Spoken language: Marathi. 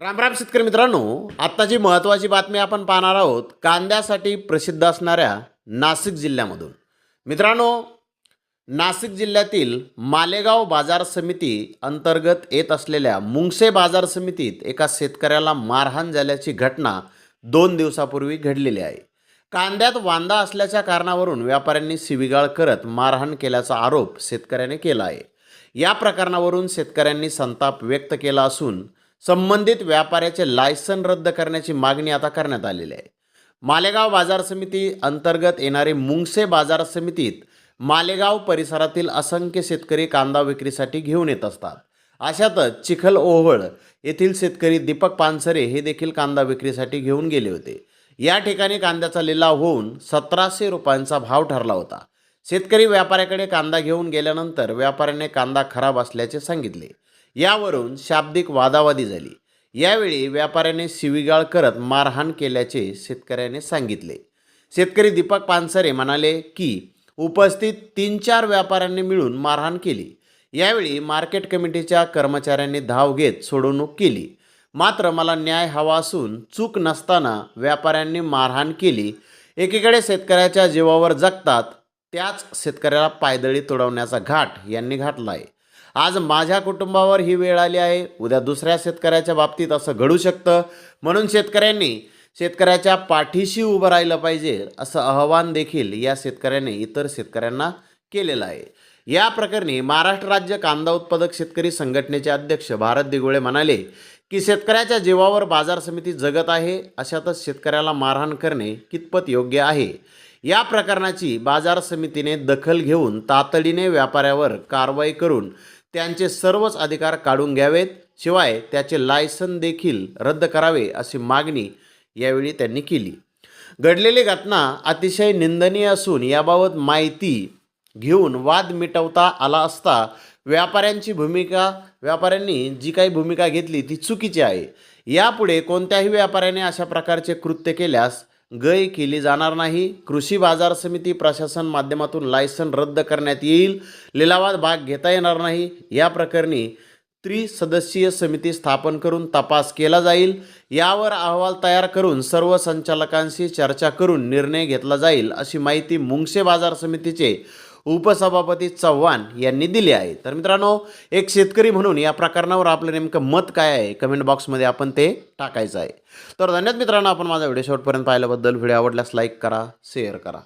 रामराम शेतकरी मित्रांनो आत्ताची महत्त्वाची बातमी आपण पाहणार आहोत कांद्यासाठी प्रसिद्ध असणाऱ्या नाशिक जिल्ह्यामधून. मित्रांनो नाशिक जिल्ह्यातील मालेगाव बाजार समिती अंतर्गत येत असलेल्या मुंगसे बाजार समितीत एका शेतकऱ्याला मारहाण झाल्याची घटना दोन दिवसापूर्वी घडलेली आहे. कांद्यात वांदा असल्याच्या कारणावरून व्यापाऱ्यांनी शिविगाळ करत मारहाण केल्याचा आरोप शेतकऱ्याने केला आहे. या प्रकरणावरून शेतकऱ्यांनी संताप व्यक्त केला असून संबंधित व्यापाऱ्याचे लायसन रद्द करण्याची मागणी आता करण्यात आलेली आहे. मालेगाव बाजार समिती अंतर्गत येणारे मुंगसे बाजार समितीत मालेगाव परिसरातील असंख्य शेतकरी कांदा विक्रीसाठी घेऊन येत असतात. अशातच चिखल ओहळ येथील शेतकरी दीपक पानसरे हे देखील कांदा विक्रीसाठी घेऊन गेले होते. या ठिकाणी कांद्याचा लिलाव होऊन सतराशे रुपयांचा भाव ठरला होता. शेतकरी व्यापाऱ्याकडे कांदा घेऊन गेल्यानंतर व्यापाऱ्याने कांदा खराब असल्याचे सांगितले. यावरून शाब्दिक वादावादी झाली. यावेळी व्यापाऱ्याने शिवीगाळ करत मारहाण केल्याचे शेतकऱ्याने सांगितले. शेतकरी दीपक पानसरे म्हणाले की उपस्थित तीन चार व्यापाऱ्यांनी मिळून मारहाण केली. यावेळी मार्केट कमिटीच्या कर्मचाऱ्यांनी धाव घेत सोडवणूक केली. मात्र मला न्याय हवा असून चूक नसताना व्यापाऱ्यांनी मारहाण केली. एकीकडे शेतकऱ्याच्या जीवावर जगतात त्याच शेतकऱ्याला पायदळी तुडवण्याचा घाट यांनी घातला आहे आज माझ्या कुटुंबावर ही वेळ आली आहे. उद्या दुसऱ्या शेतकऱ्याच्या बाबतीत असं घडू शकतं. म्हणून शेतकऱ्यांनी शेतकऱ्याच्या पाठीशी उभं राहिलं पाहिजे असं आवाहन देखील या शेतकऱ्याने इतर शेतकऱ्यांना केलेलं आहे. या प्रकरणी महाराष्ट्र राज्य कांदा उत्पादक शेतकरी संघटनेचे अध्यक्ष भारत दिगोळे म्हणाले की शेतकऱ्याच्या जीवावर बाजार समिती जगत आहे. अशातच शेतकऱ्याला मारहाण करणे कितपत योग्य आहे या प्रकरणाची बाजार समितीने दखल घेऊन तातडीने व्यापाऱ्यावर कारवाई करून त्यांचे सर्वच अधिकार काढून घ्यावेत शिवाय त्याचे लायसन देखील रद्द करावे अशी मागणी यावेळी त्यांनी केली. घडलेली घटना अतिशय निंदनीय असून याबाबत माहिती घेऊन वाद मिटवता आला असता व्यापाऱ्यांची भूमिका व्यापाऱ्यांनी जी काही भूमिका घेतली ती चुकीची आहे. यापुढे कोणत्याही व्यापाऱ्याने अशा प्रकारचे कृत्य केल्यास गय केली जाणार नाही. कृषी बाजार समिती प्रशासन माध्यमातून लायसन रद्द करण्यात येईल. लिलावात भाग घेता येणार नाही. या प्रकरणी त्रिसदस्यीय समिती स्थापन करून तपास केला जाईल. यावर अहवाल तयार करून सर्व संचालकांशी चर्चा करून निर्णय घेतला जाईल अशी माहिती मुंगसे बाजार समितीचे उपसभापती चव्हाण यांनी दिली आहे तर मित्रांनो एक शेतकरी म्हणून या प्रकरणावर आपलं नेमकं मत काय आहे? कमेंट बॉक्समध्ये आपण ते टाकायचं आहे. तर धन्यवाद मित्रांनो आपण माझा व्हिडिओ शेवटपर्यंत पाहिल्याबद्दल. व्हिडिओ आवडल्यास लाईक करा शेअर करा.